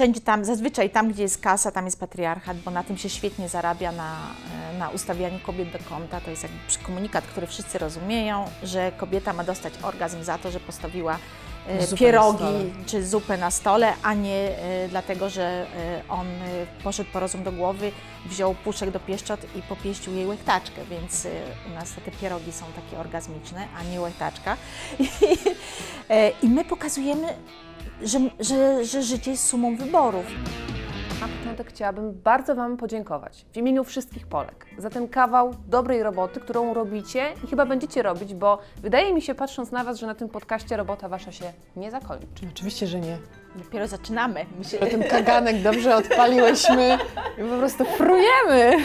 wszędzie tam, zazwyczaj tam, gdzie jest kasa, tam jest patriarchat, bo na tym się świetnie zarabia na, e, na ustawianiu kobiet do kąta. To jest jakby komunikat, który wszyscy rozumieją, że kobieta ma dostać orgazm za to, że postawiła e, Zupę pierogi czy zupę na stole, a nie e, dlatego, że on poszedł po rozum do głowy, wziął puszek do pieszczot i popieścił jej łechtaczkę, więc u nas te pierogi są takie orgazmiczne, a nie łechtaczka. I, i my pokazujemy, że, że, że życie jest sumą wyborów. Na początek chciałabym bardzo Wam podziękować w imieniu wszystkich Polek za ten kawał dobrej roboty, którą robicie i chyba będziecie robić, bo wydaje mi się, patrząc na Was, że na tym podcaście robota Wasza się nie zakończy. Oczywiście, że nie. Dopiero zaczynamy. My się, Ten kaganek dobrze odpaliłyśmy i po prostu frujemy.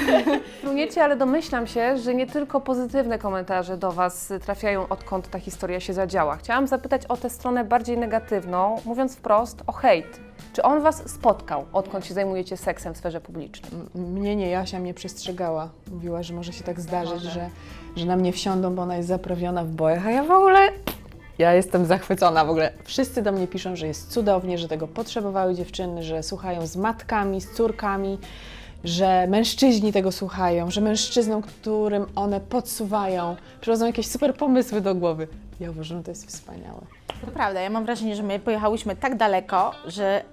Fruniecie, ale domyślam się, że nie tylko pozytywne komentarze do Was trafiają, odkąd ta historia się zadziała. Chciałam zapytać o tę stronę bardziej negatywną, mówiąc wprost o hejt. Czy on Was spotkał, odkąd się zajmujecie seksem w sferze publicznej? Mnie nie, Jasia mnie przestrzegała. Mówiła, że może się tak zdarzyć, że, że na mnie wsiądą, bo ona jest zaprawiona w bojach, a ja w ogóle... Ja jestem zachwycona w ogóle. Wszyscy do mnie piszą, że jest cudownie, że tego potrzebowały dziewczyny, że słuchają z matkami, z córkami, że mężczyźni tego słuchają, że mężczyznom, którym one podsuwają, przychodzą jakieś super pomysły do głowy. Ja uważam, że to jest wspaniałe. to prawda, ja mam wrażenie, że my pojechałyśmy tak daleko, że,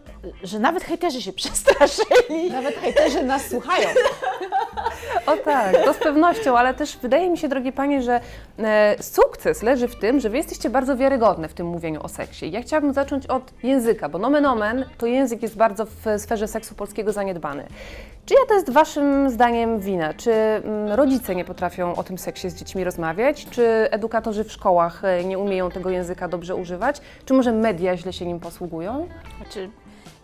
że nawet hejterzy się przestraszyli. Nawet hejterzy nas słuchają. O tak, to z pewnością, ale też wydaje mi się, drogie Panie, że e, sukces leży w tym, że Wy jesteście bardzo wiarygodne w tym mówieniu o seksie. Ja chciałabym zacząć od języka, bo nomen omen to język jest bardzo w sferze seksu polskiego zaniedbany. Czyja to jest Waszym zdaniem wina? Czy mm, rodzice nie potrafią o tym seksie z dziećmi rozmawiać? Czy edukatorzy w szkołach e, nie umieją tego języka dobrze używać? Czy może media źle się nim posługują? Znaczy,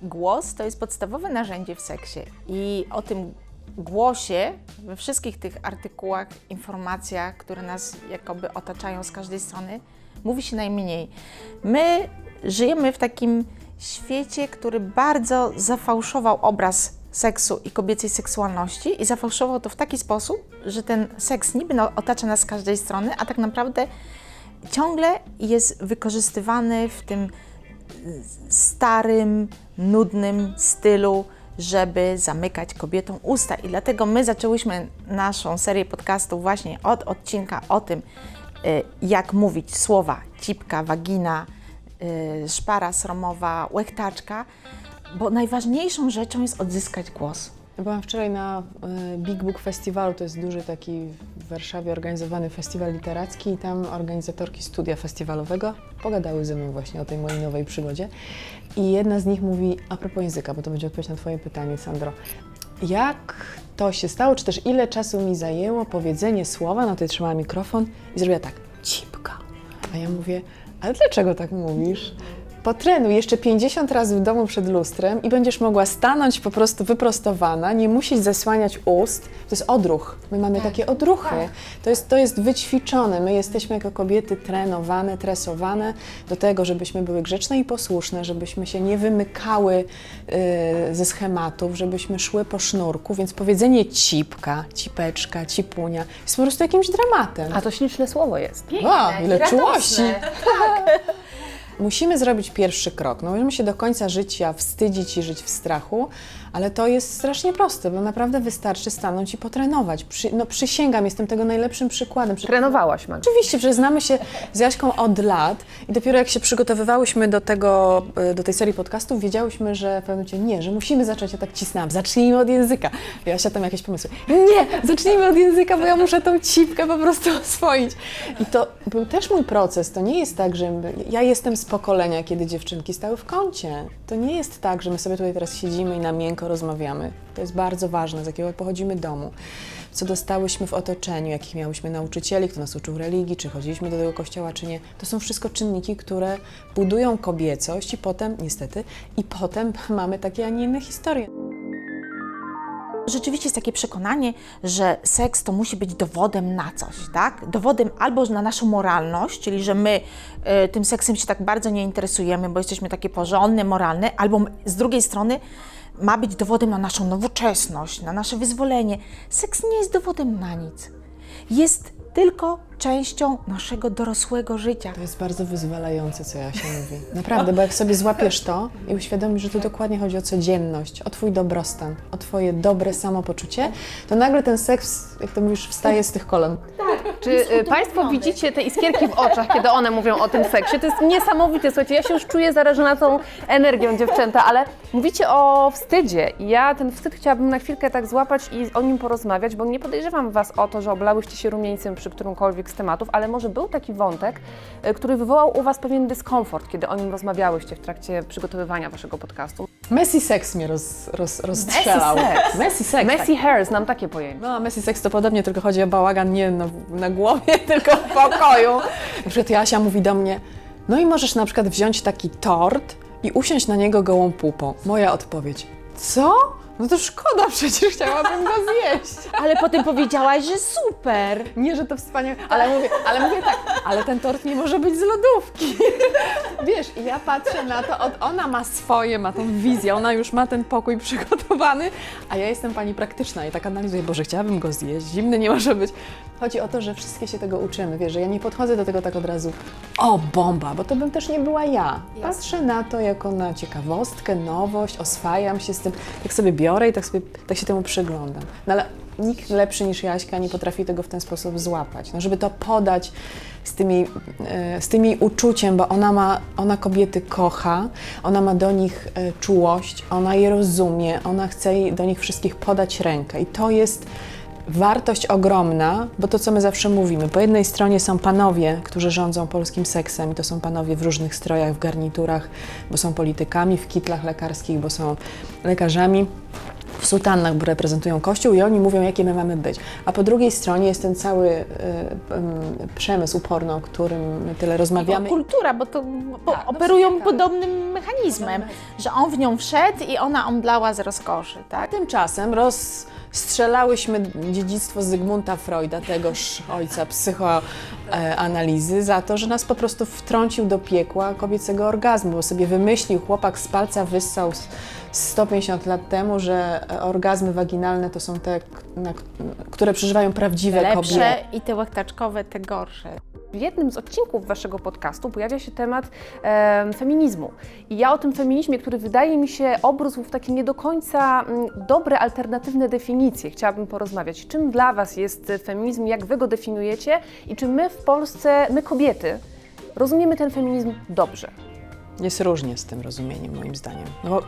głos to jest podstawowe narzędzie w seksie i o tym głosie we wszystkich tych artykułach, informacjach, które nas jakoby otaczają z każdej strony, mówi się najmniej. My żyjemy w takim świecie, który bardzo zafałszował obraz seksu i kobiecej seksualności i zafałszował to w taki sposób, że ten seks niby otacza nas z każdej strony, a tak naprawdę ciągle jest wykorzystywany w tym starym, nudnym stylu, żeby zamykać kobietom usta. I dlatego my zaczęłyśmy naszą serię podcastów właśnie od odcinka o tym, y, jak mówić słowa cipka, wagina, y, szpara sromowa, łechtaczka, bo najważniejszą rzeczą jest odzyskać głos. Byłam wczoraj na e, Big Book Festiwalu, to jest duży taki w Warszawie organizowany festiwal literacki i tam organizatorki studia festiwalowego pogadały ze mną właśnie o tej mojej nowej przygodzie. I jedna z nich mówi, a propos języka, bo to będzie odpowiedź na Twoje pytanie, Sandro. Jak to się stało, czy też ile czasu mi zajęło powiedzenie słowa, no tutaj trzymała mikrofon i zrobiła tak, cipka. A ja mówię, ale dlaczego tak mówisz? Potrenuj jeszcze 50 razy w domu przed lustrem i będziesz mogła stanąć po prostu wyprostowana, nie musisz zasłaniać ust. To jest odruch. My mamy takie odruchy. To, jest, to jest wyćwiczone. My jesteśmy jako kobiety trenowane, tresowane do tego, żebyśmy były grzeczne i posłuszne, żebyśmy się nie wymykały y, ze schematów, żebyśmy szły po sznurku. Więc powiedzenie cipka, cipeczka, cipunia jest po prostu jakimś dramatem. A to śliczne słowo jest. Wow, ile czułości! Musimy zrobić pierwszy krok. No, możemy się do końca życia wstydzić i żyć w strachu, ale to jest strasznie proste, bo naprawdę wystarczy stanąć i potrenować. Przy, no, przysięgam, jestem tego najlepszym przykładem. Przy- Trenowałaś, Magda. Oczywiście, że znamy się z Jaśką od lat i dopiero jak się przygotowywałyśmy do, tego, e, do tej serii podcastów, wiedziałyśmy, że w pewnym momencie nie, że musimy zacząć, ja tak cisnęłam, zacznijmy od języka. Jasia tam jakieś pomysły. Nie, zacznijmy od języka, bo ja muszę tą cipkę po prostu oswoić. I to był też mój proces, to nie jest tak, że ja jestem z pokolenia, kiedy dziewczynki stały w kącie. To nie jest tak, że my sobie tutaj teraz siedzimy i na miękko rozmawiamy. To jest bardzo ważne, z jakiego pochodzimy domu co dostałyśmy w otoczeniu, jakich miałyśmy nauczycieli, kto nas uczył religii, czy chodziliśmy do tego kościoła, czy nie. To są wszystko czynniki, które budują kobiecość i potem, niestety, i potem mamy takie, a nie inne historie. Rzeczywiście jest takie przekonanie, że seks to musi być dowodem na coś, tak? Dowodem albo na naszą moralność, czyli że my y, tym seksem się tak bardzo nie interesujemy, bo jesteśmy takie porządne, moralne, albo z drugiej strony ma być dowodem na naszą nowoczesność, na nasze wyzwolenie. Seks nie jest dowodem na nic. Jest tylko częścią naszego dorosłego życia. To jest bardzo wyzwalające, co ja się mówi. Naprawdę, bo jak sobie złapiesz to i uświadomisz, że tu dokładnie chodzi o codzienność, o twój dobrostan, o twoje dobre samopoczucie, to nagle ten seks, jak to mówisz, wstaje z tych kolan. Czy y, Państwo widzicie te iskierki w oczach, kiedy one mówią o tym seksie? To jest niesamowite, słuchajcie, ja się już czuję zarażona tą energią dziewczęta, ale mówicie o wstydzie i ja ten wstyd chciałabym na chwilkę tak złapać i o nim porozmawiać, bo nie podejrzewam Was o to, że oblałyście się rumieńcem przy którymkolwiek z tematów, ale może był taki wątek, y, który wywołał u Was pewien dyskomfort, kiedy o nim rozmawiałyście w trakcie przygotowywania Waszego podcastu. Messi seks mnie roz, roz, rozstrzelał. seks. Messi seks. Messy hair, znam takie pojęcie. No, a Messi seks to podobnie, tylko chodzi o bałagan nie na, na głowie, tylko w pokoju. Na przykład Jasia mówi do mnie, no i możesz na przykład wziąć taki tort i usiąść na niego gołą pupą. Moja odpowiedź, co? No to szkoda, przecież chciałabym go zjeść. Ale potem powiedziałaś, że super. Nie, że to wspaniałe, ale mówię, ale mówię tak, ale ten tort nie może być z lodówki. Wiesz, i ja patrzę na to, od, ona ma swoje, ma tą wizję, ona już ma ten pokój przygotowany, a ja jestem pani praktyczna i tak analizuję, Boże, chciałabym go zjeść, zimny nie może być. Chodzi o to, że wszystkie się tego uczymy, wiesz, że ja nie podchodzę do tego tak od razu, o bomba, bo to bym też nie była ja. Patrzę na to jako na ciekawostkę, nowość, oswajam się z tym, jak sobie biorę i tak, sobie, tak się temu przyglądam. No ale nikt lepszy niż Jaśka nie potrafi tego w ten sposób złapać. No, żeby to podać z tym, jej, e, z tym jej uczuciem, bo ona ma, ona kobiety kocha, ona ma do nich e, czułość, ona je rozumie, ona chce do nich wszystkich podać rękę i to jest wartość ogromna, bo to, co my zawsze mówimy, po jednej stronie są panowie, którzy rządzą polskim seksem i to są panowie w różnych strojach, w garniturach, bo są politykami, w kitlach lekarskich, bo są lekarzami, w sutannach, bo reprezentują Kościół i oni mówią, jakie my mamy być. A po drugiej stronie jest ten cały y, y, przemysł porno, o którym my tyle rozmawiamy. Kultura, bo to bo Tak, no operują ciekawe. podobnym mechanizmem, że on w nią wszedł i ona omdlała z rozkoszy, tak? Tymczasem rozstrzelałyśmy dziedzictwo Zygmunta Freuda, tegoż ojca psychoanalizy, za to, że nas po prostu wtrącił do piekła kobiecego orgazmu, bo sobie wymyślił, chłopak z palca wyssał s- 150 lat temu, że orgazmy waginalne to są te, które przeżywają prawdziwe Lepsze kobiety. i te łechtaczkowe, te gorsze. W jednym z odcinków waszego podcastu pojawia się temat em, feminizmu. I ja o tym feminizmie, który wydaje mi się obrósł w takie nie do końca mm, dobre, alternatywne definicje, chciałabym porozmawiać. Czym dla was jest feminizm, jak wy go definiujecie i czy my w Polsce, my kobiety, rozumiemy ten feminizm dobrze? Jest różnie z tym rozumieniem, moim zdaniem. No bo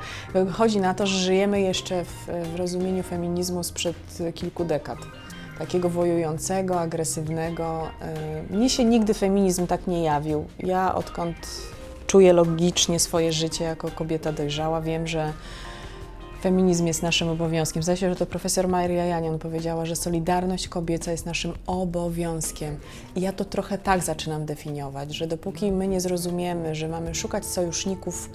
chodzi na to, że żyjemy jeszcze w, w rozumieniu feminizmu sprzed kilku dekad. Takiego wojującego, agresywnego. Y, Mnie się nigdy feminizm tak nie jawił. Ja odkąd czuję logicznie swoje życie jako kobieta dojrzała, wiem, że feminizm jest naszym obowiązkiem. Zdaje się, że to profesor Maria Janion powiedziała, że solidarność kobieca jest naszym obowiązkiem. I ja to trochę tak zaczynam definiować, że dopóki my nie zrozumiemy, że mamy szukać sojuszników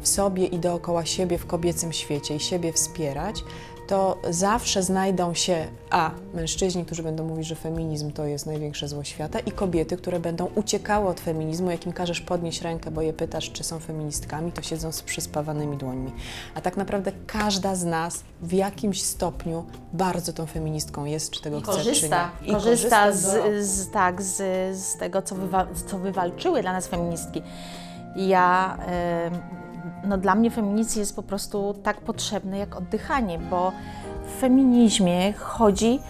w sobie i dookoła siebie w kobiecym świecie i siebie wspierać, to zawsze znajdą się a mężczyźni, którzy będą mówić, że feminizm to jest największe zło świata, i kobiety, które będą uciekały od feminizmu, jak im każesz podnieść rękę, bo je pytasz, czy są feministkami, to siedzą z przyspawanymi dłońmi. A tak naprawdę każda z nas w jakimś stopniu bardzo tą feministką jest, czy tego chce, korzysta, czy nie. korzysta z, z, z, tak, z, z tego, co, wywa- co wywalczyły dla nas feministki. Ja, em, no dla mnie feminizm jest po prostu tak potrzebny jak oddychanie, bo w feminizmie chodzi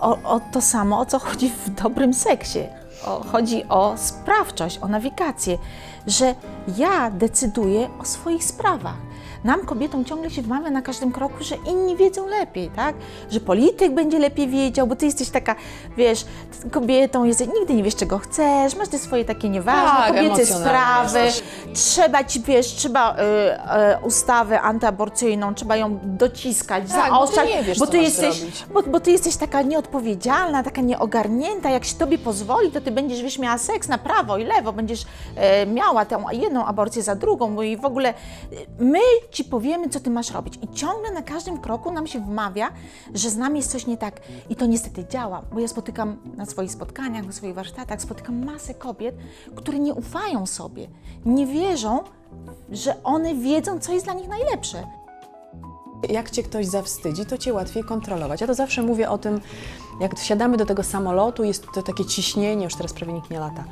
o, o to samo, o co chodzi w dobrym seksie. O, chodzi o sprawczość, o nawigację, że ja decyduję o swoich sprawach. Nam, kobietom, ciągle się wmawia na każdym kroku, że inni wiedzą lepiej, tak? Że polityk będzie lepiej wiedział, bo ty jesteś taka, wiesz, kobietą, jesteś, nigdy nie wiesz, czego chcesz, masz te swoje takie nieważne, Tak, kobiece sprawy, trzeba ci, wiesz, trzeba y, y, ustawę antyaborcyjną, trzeba ją dociskać, Tak, bo ty zaostrzać, nie wiesz, bo ty masz jesteś, bo, bo ty jesteś taka nieodpowiedzialna, taka nieogarnięta, jak się tobie pozwoli, to ty będziesz, wiesz, miała seks na prawo i lewo, będziesz e, miała tę jedną aborcję za drugą, bo i w ogóle e, my ci powiemy, co ty masz robić. I ciągle na każdym kroku nam się wmawia, że z nami jest coś nie tak. I to niestety działa, bo ja spotykam na swoich spotkaniach, na swoich warsztatach, spotykam masę kobiet, które nie ufają sobie, nie wierzą, że one wiedzą, co jest dla nich najlepsze. Jak cię ktoś zawstydzi, to cię łatwiej kontrolować. Ja to zawsze mówię o tym, jak wsiadamy do tego samolotu, jest to takie ciśnienie, już teraz prawie nikt nie lata.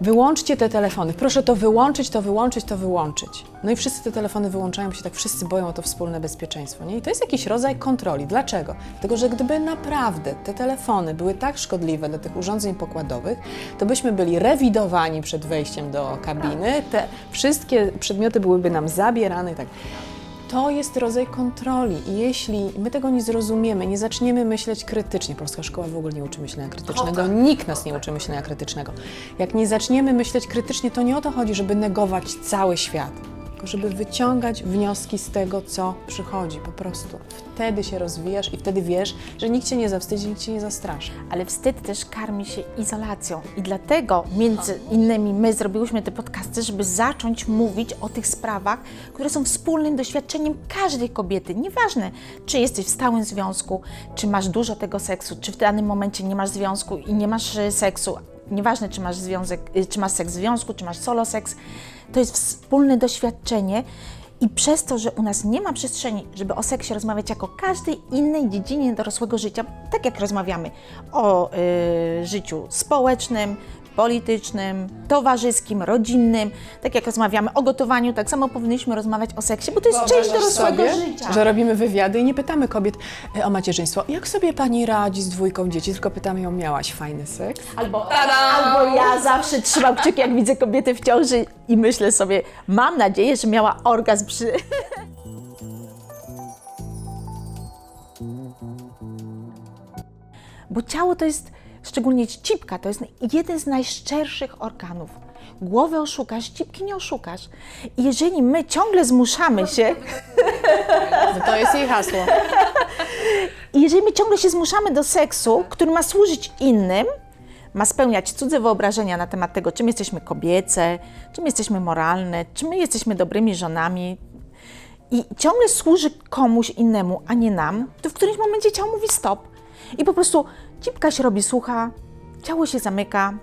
Wyłączcie te telefony. Proszę to wyłączyć, to wyłączyć, to wyłączyć. No i wszyscy te telefony wyłączają się, tak wszyscy boją o to wspólne bezpieczeństwo. Nie? I to jest jakiś rodzaj kontroli. Dlaczego? Dlatego, że gdyby naprawdę te telefony były tak szkodliwe dla tych urządzeń pokładowych, to byśmy byli rewidowani przed wejściem do kabiny, te wszystkie przedmioty byłyby nam zabierane i tak. To jest rodzaj kontroli i jeśli my tego nie zrozumiemy, nie zaczniemy myśleć krytycznie, polska szkoła w ogóle nie uczy myślenia krytycznego, nikt nas nie uczy myślenia krytycznego. Jak nie zaczniemy myśleć krytycznie, to nie o to chodzi, żeby negować cały świat, żeby wyciągać wnioski z tego, co przychodzi po prostu. Wtedy się rozwijasz i wtedy wiesz, że nikt cię nie zawstydzi, nikt cię nie zastraszy. ale wstyd też karmi się izolacją. I dlatego między innymi my zrobiłyśmy te podcasty, żeby zacząć mówić o tych sprawach, które są wspólnym doświadczeniem każdej kobiety. Nieważne, czy jesteś w stałym związku, czy masz dużo tego seksu, czy w danym momencie nie masz związku i nie masz e, seksu. Nieważne, czy masz, związek, y, czy masz seks w związku, czy masz solo seks. To jest wspólne doświadczenie. I przez to, że u nas nie ma przestrzeni, żeby o seksie rozmawiać jako każdej innej dziedzinie dorosłego życia, tak jak rozmawiamy o y, życiu społecznym, politycznym, towarzyskim, rodzinnym, tak jak rozmawiamy o gotowaniu, tak samo powinniśmy rozmawiać o seksie, bo to jest część dorosłego sobie, życia. że robimy wywiady i nie pytamy kobiet e, o macierzyństwo. Jak sobie pani radzi z dwójką dzieci? Tylko pytamy ją, miałaś fajny seks? Albo, albo ja zawsze trzymam kciuki, jak widzę kobiety w ciąży i myślę sobie, mam nadzieję, że miała orgazm przy... Bo ciało to jest, szczególnie cipka, to jest jeden z najszczerszych organów. Głowę oszukasz, cipki nie oszukasz. I jeżeli my ciągle zmuszamy się, No to jest jej hasło. Jeżeli my ciągle się zmuszamy do seksu, który ma służyć innym, ma spełniać cudze wyobrażenia na temat tego, czym jesteśmy kobiece, czym jesteśmy moralne, czy my jesteśmy dobrymi żonami, i ciągle służy komuś innemu, a nie nam, to w którymś momencie ciało mówi stop. I po prostu cipka się robi sucha, ciało się zamyka,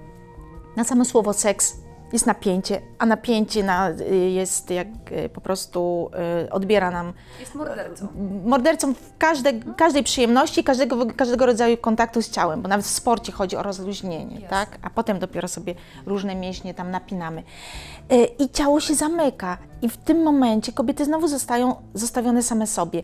na samo słowo seks jest napięcie, a napięcie na, jest jak y, po prostu y, odbiera nam Jest mordercą. mordercą w każde, każdej przyjemności, każdego, każdego rodzaju kontaktu z ciałem, bo nawet w sporcie chodzi o rozluźnienie, tak? A potem dopiero sobie różne mięśnie tam napinamy. E, I ciało się zamyka i w tym momencie kobiety znowu zostają zostawione same sobie.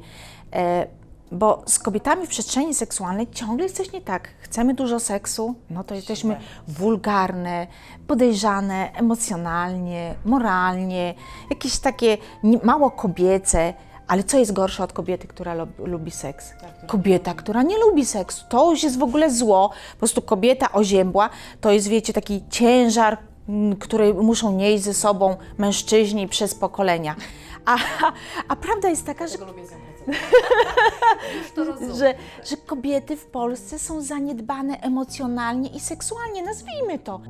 Bo z kobietami w przestrzeni seksualnej ciągle jest coś nie tak. Chcemy dużo seksu, no to jesteśmy wulgarne, podejrzane emocjonalnie, moralnie, jakieś takie mało kobiece. Ale co jest gorsze od kobiety, która lub- lubi seks? Kobieta, która nie lubi seksu. To już jest w ogóle zło. Po prostu kobieta oziębła to jest, wiecie, taki ciężar, który muszą nieść ze sobą mężczyźni przez pokolenia. A, a prawda jest taka, że że, że kobiety w Polsce są zaniedbane emocjonalnie i seksualnie, nazwijmy to.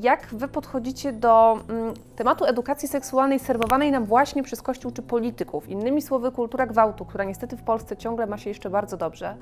Jak Wy podchodzicie do mm, tematu edukacji seksualnej serwowanej nam właśnie przez Kościół czy polityków? Innymi słowy, kultura gwałtu, która niestety w Polsce ciągle ma się jeszcze bardzo dobrze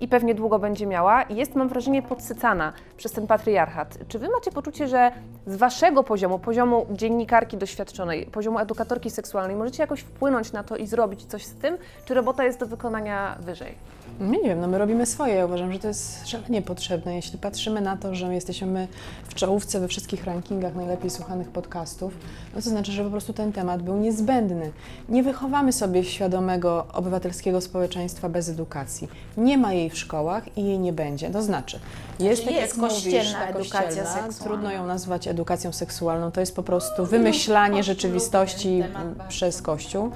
i pewnie długo będzie miała, jest, mam wrażenie, podsycana przez ten patriarchat. Czy Wy macie poczucie, że z Waszego poziomu, poziomu dziennikarki doświadczonej, poziomu edukatorki seksualnej, możecie jakoś wpłynąć na to i zrobić coś z tym, czy robota jest do wykonania wyżej? My nie wiem, no my robimy swoje. Ja uważam, że to jest szalenie potrzebne. Jeśli patrzymy na to, że jesteśmy w czołówce we wszystkich rankingach najlepiej słuchanych podcastów, no to znaczy, że po prostu ten temat był niezbędny. Nie wychowamy sobie świadomego obywatelskiego społeczeństwa bez edukacji. Nie ma jej w szkołach i jej nie będzie. To znaczy, jest, tak jest jak mówisz, kościelna ta edukacja kościelna, seksualna. Trudno ją nazwać edukacją seksualną. To jest po prostu wymyślanie rzeczywistości przez Kościół.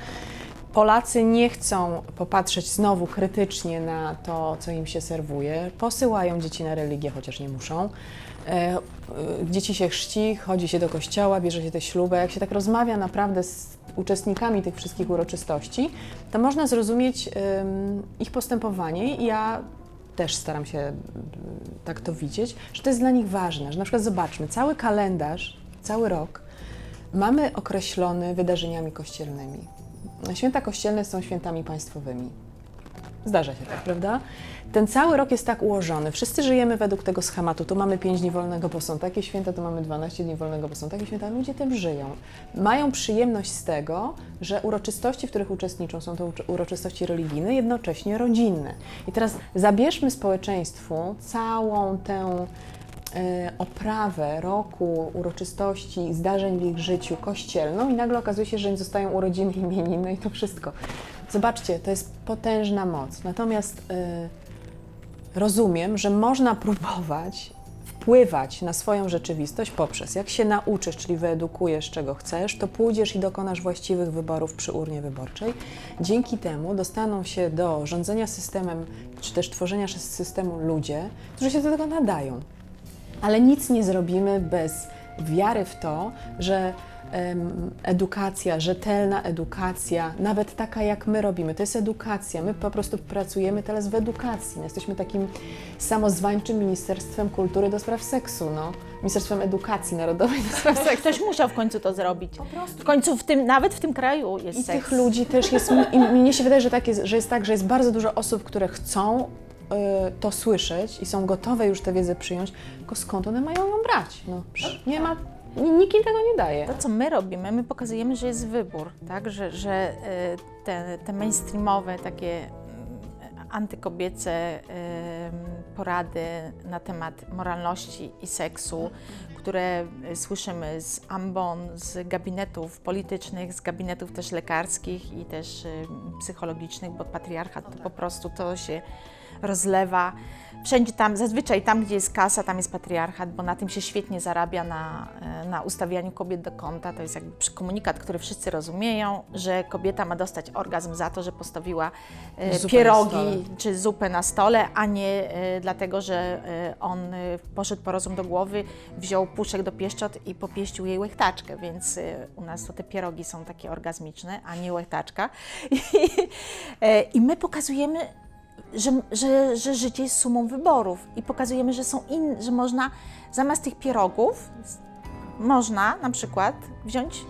Polacy nie chcą popatrzeć znowu krytycznie na to, co im się serwuje. Posyłają dzieci na religię, chociaż nie muszą. E, e, Dzieci się chrzci, chodzi się do kościoła, bierze się te śluby. Jak się tak rozmawia naprawdę z uczestnikami tych wszystkich uroczystości, to można zrozumieć ich postępowanie i ja też staram się tak to widzieć, że to jest dla nich ważne, że na przykład zobaczmy, cały kalendarz, cały rok mamy określony wydarzeniami kościelnymi. Święta kościelne są świętami państwowymi. Zdarza się tak, prawda? Ten cały rok jest tak ułożony. Wszyscy żyjemy według tego schematu. Tu mamy 5 dni wolnego, bo są takie święta, tu mamy 12 dni wolnego, bo są takie święta. Ludzie tym żyją. Mają przyjemność z tego, że uroczystości, w których uczestniczą, są to uroczystości religijne, jednocześnie rodzinne. I teraz zabierzmy społeczeństwu całą tę oprawę roku, uroczystości, zdarzeń w ich życiu kościelną i nagle okazuje się, że im zostają urodziny, imieniny i to wszystko. Zobaczcie, to jest potężna moc. Natomiast e, rozumiem, że można próbować wpływać na swoją rzeczywistość poprzez, jak się nauczysz, czyli wyedukujesz, czego chcesz, to pójdziesz i dokonasz właściwych wyborów przy urnie wyborczej. Dzięki temu dostaną się do rządzenia systemem, czy też tworzenia systemu ludzie, którzy się do tego nadają. Ale nic nie zrobimy bez wiary w to, że edukacja, rzetelna edukacja, nawet taka jak my robimy, to jest edukacja. My po prostu pracujemy teraz w edukacji. No, jesteśmy takim samozwańczym Ministerstwem Kultury do spraw seksu, no. Ministerstwem Edukacji Narodowej do spraw seksu. Ktoś musiał w końcu to zrobić. W końcu w tym, nawet w tym kraju jest I seks. tych ludzi też jest, i mnie się wydaje, że, tak jest, że jest tak, że jest bardzo dużo osób, które chcą to słyszeć i są gotowe już tę wiedzę przyjąć, tylko skąd one mają ją brać? No, nie ma, ni- nikt im tego nie daje. To, co my robimy, my pokazujemy, że jest wybór, tak? że, że e, te, te mainstreamowe, takie mm, antykobiece em, porady na temat moralności i seksu, które słyszymy z ambon, z gabinetów politycznych, z gabinetów też lekarskich i też psychologicznych, bo patriarchat to po prostu to się rozlewa. Wszędzie tam, zazwyczaj tam, gdzie jest kasa, tam jest patriarchat, bo na tym się świetnie zarabia, na, e, na ustawianiu kobiet do kąta. To jest jakby komunikat, który wszyscy rozumieją, że kobieta ma dostać orgazm za to, że postawiła e, Zupę pierogi czy zupę na stole, a nie e, dlatego, że on poszedł po rozum do głowy, wziął puszek do pieszczot i popieścił jej łechtaczkę, więc u nas to te pierogi są takie orgazmiczne, a nie łechtaczka. I, i my pokazujemy, że, że, że życie jest sumą wyborów i pokazujemy, że są inne, że można zamiast tych pierogów można na przykład wziąć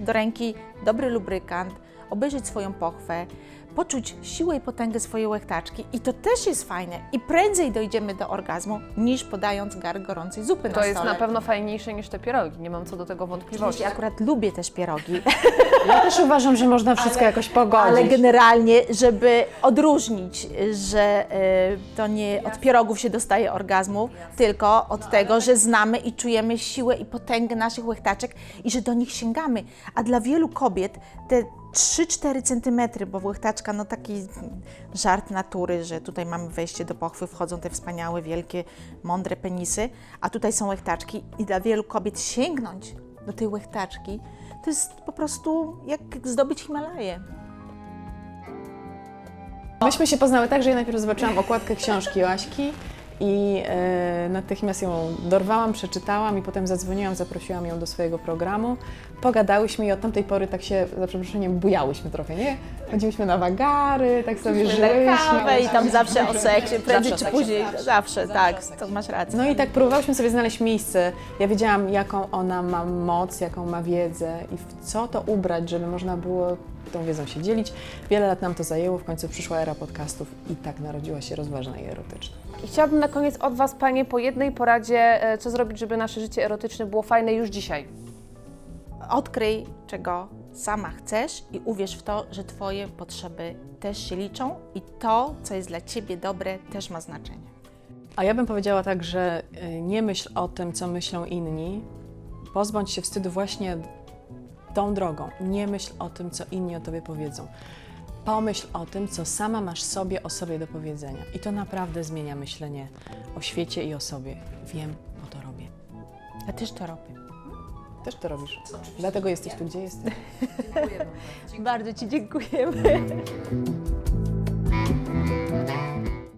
do ręki dobry lubrykant, obejrzeć swoją pochwę, poczuć siłę i potęgę swojej łechtaczki i to też jest fajne i prędzej dojdziemy do orgazmu niż podając gar gorącej zupy To na jest stole. na pewno fajniejsze niż te pierogi, nie mam co do tego wątpliwości. Ja akurat lubię też pierogi, Ja też uważam, że można wszystko jakoś pogodzić. ale generalnie, żeby odróżnić, że y, to nie od pierogów się dostaje orgazmu, tylko od tego, że znamy i czujemy siłę i potęgę naszych łechtaczek i że do nich sięgamy. A dla wielu kobiet te 3-4 centymetry, bo łechtaczka, no taki żart natury, że tutaj mamy wejście do pochwy, wchodzą te wspaniałe, wielkie, mądre penisy, a tutaj są łechtaczki i dla wielu kobiet sięgnąć do tej łechtaczki, to jest po prostu jak zdobyć Himalaję. Myśmy się poznały tak, że ja najpierw zobaczyłam okładkę książki Joaśki i e, natychmiast ją dorwałam, przeczytałam i potem zadzwoniłam, zaprosiłam ją do swojego programu. Pogadałyśmy i od tamtej pory tak się, za przeproszeniem, bujałyśmy trochę, nie? Chodziliśmy na wagary, tak sobie żyłyśmy. kawę i tam zawsze o seksie, prędzej czy seksie, później, zawsze. zawsze, tak, to masz rację. No i tak próbowałyśmy sobie znaleźć miejsce. Ja wiedziałam, jaką ona ma moc, jaką ma wiedzę i w co to ubrać, żeby można było tą wiedzą się dzielić. Wiele lat nam to zajęło, w końcu przyszła era podcastów i tak narodziła się rozważna i erotyczna. I chciałabym na koniec od Was, Panie, po jednej poradzie, e, co zrobić, żeby nasze życie erotyczne było fajne już dzisiaj. Odkryj, czego sama chcesz i uwierz w to, że Twoje potrzeby też się liczą i to, co jest dla Ciebie dobre, też ma znaczenie. A ja bym powiedziała tak, że y, nie myśl o tym, co myślą inni. Pozbądź się wstydu właśnie tą drogą. Nie myśl o tym, co inni o tobie powiedzą. Pomyśl o tym, co sama masz sobie o sobie do powiedzenia. I to naprawdę zmienia myślenie o świecie i o sobie. Wiem, bo to robię. Ja też to robię. Też to robisz. Dlatego jesteś tu, gdzie jesteś. Bardzo Ci dziękujemy.